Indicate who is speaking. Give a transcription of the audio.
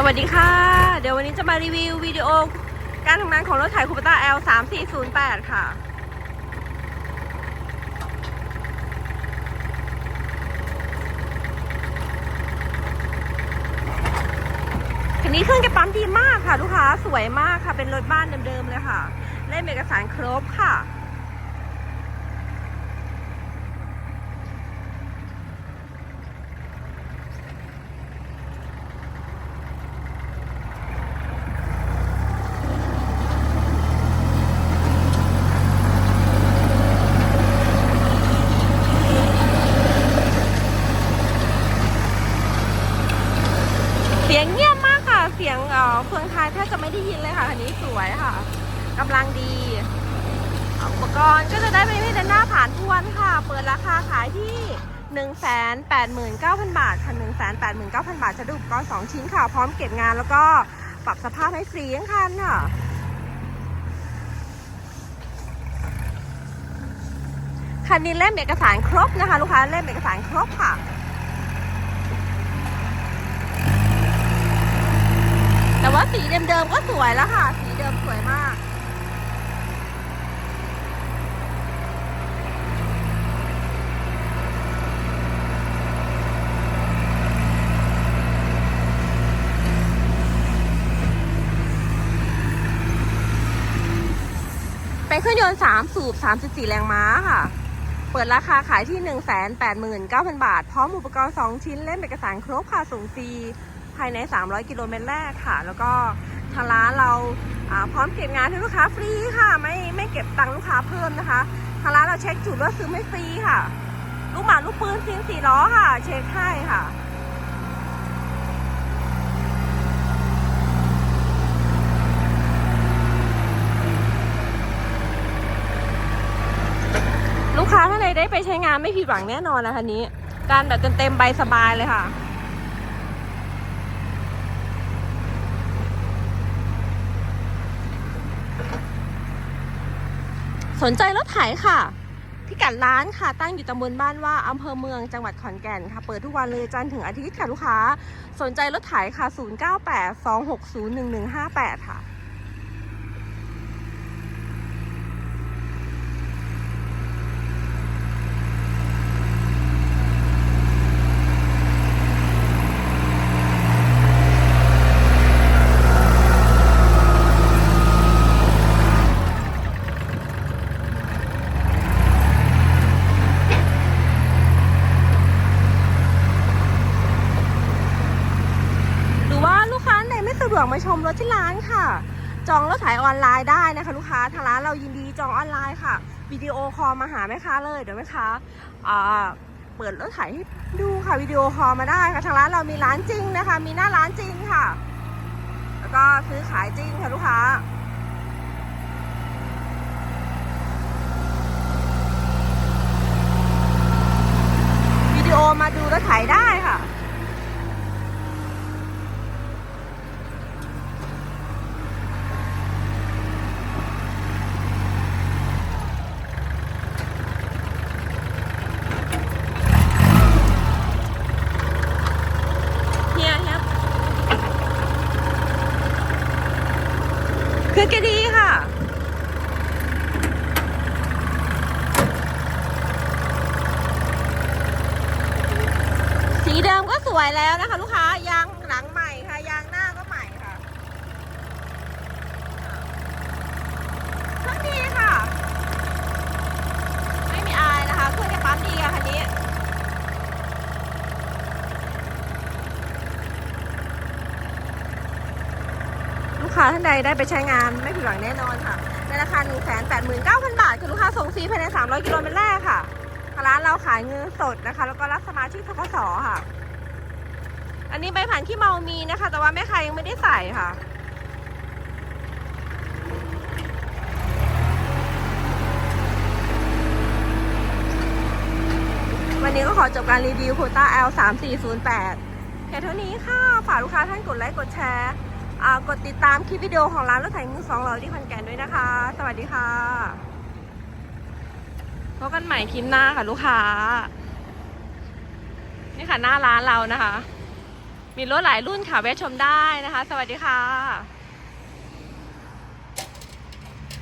Speaker 1: สวัสดีค่ะ เดี๋ยววันนี้จะมารีวิววิดีโอการทำงานของรถไถคูปต้า L 3 4 0 8ค่ะ คันนี้เครื่องเก็บปั๊มดีมากค่ะ ลูกค้าสวยมากค่ะ เป็นรถบ้านเดิมๆเลยค่ะ เล่มเอกสารครบค่ะ เสียงเงียบมากค่ะ เสียงเอ่อเฟืองท้ายแทบจะไม่ได้ยินเลยค่ะคันนี้สวยค่ะกำลังดีอุปกรณ์ก็จะได้เป็นที่เดินหน้าผ่านทวนค่ะ เปิดราคาขายที่189,000 บาทค่ะ189,000 บาทจะด้อุปกรณ์2ชิ้นค่ะ พร้อมเก็บงานแล้วก็ปรับสภาพให้ฟรีทั้งคันค่ะ คันนี้เล่มเอกสารครบนะคะ ลูกค้าเล่มเอกสารครบค่ะ แต่ว่า สีเดิมๆก็สวยแล้วค่ะ สีเดิมสวยมาก เป็นเครื่องยนต์ 3 สูบ 34 แรงม้าค่ะ เปิดราคาขายที่ 189,000 บาท พร้อมอุปกรณ์ 2 ชิ้นเล่มเอกสารครบค่ะส่งฟรี ภายใน 300 กิโลเมตรแรกค่ะ แล้วก็ทางร้านเราพร้อมเก็บงานให้ลูกค้าฟรีค่ะไม่ไม่เก็บตังค์ลูกค้าเพิ่มนะคะทางร้านเราเช็คจุดว่าซื้อไม่ฟรีค่ะ ลูกหมาลูกปืนซิงสี่ล้อค่ะ เช็คให้ค่ะลูกค้าท่านใดได้ไปใช้งานไม่ผิดหวังแน่นอนนะคะนี้ การแบบเต็มๆใบสบายเลยค่ะ สนใจรถไถค่ะ พิกัดร้านค่ะ ตั้งอยู่ตำบลบ้านว่าอำเภอเมืองจังหวัดขอนแก่นค่ะ เปิดทุกวันเลยจันทร์ถึงอาทิตย์ค่ะลูกค้า สนใจรถไถค่ะ 0982601158 ค่ะ หรือว่าลูกค้าไหนไม่สะด วกมาชมรถที่ร้านค่ะ จองรถขายออนไลน์ได้นะคะ ลูกค้าทางร้านเรายินดีจองออนไลน์ค่ะวิดีโอคอลมาหาแม่ค้าเลยเดี๋ยวแม่ค้าอ่าเปิดรถขายให้ดูค่ะวิดีโอคอลมาได้ค่ะทางร้านเรามีร้านจริงนะคะ มีหน้าร้านจริงค่ะ แล้วก็ซื้อขายจริงค่ะลูกค้า วิดีโอมาดูรถไถได้ค่ะ เฮียเฮีย คือแกดีค่ะสีเดิมก็สวยแล้วนะคะ ลูกค้ายางหลังใหม่ค่ะ ยางหน้าก็ใหม่ค่ะเครื่องดีค่ะ ไม่มีอายนะคะเครื่องจะปั๊มดีค่ะคันนี้ ลูก ค้าท่านใดได้ไปใช้งานไม่ผิดหวังแน่นอนค่ะ ในราคา 1 8 9 0 0 0 บาทคือลูกค้าส่งฟรีภายใน 300 กิโลเมตรแรกค่ะร้านเราขายเงินสดนะคะ แล้วก็รับสมาชิกทกสค่ะ อันนี้ใบผ่านขี้เมามีนะคะ แต่ว่าแม่ค้ายังไม่ได้ใส่ค่ะวันนี้ก็ขอจบการรีวิวโคต้า L 3 4 0 8แค่เท่านี้ค่ะ ฝากลูกค้าท่านกดไลค์ กดแชร์ กดติดตามคลิปวิดีโอของร้านรถไถมือสองเราที่พันแก่นด้วยนะคะ สวัสดีค่ะพบกันใหม่คลิปหน้าค่ะลูกค้า นี่ค่ะหน้าร้านเรานะคะ มีรถหลายรุ่นค่ะแวะชมได้นะคะ สวัสดีค่ะ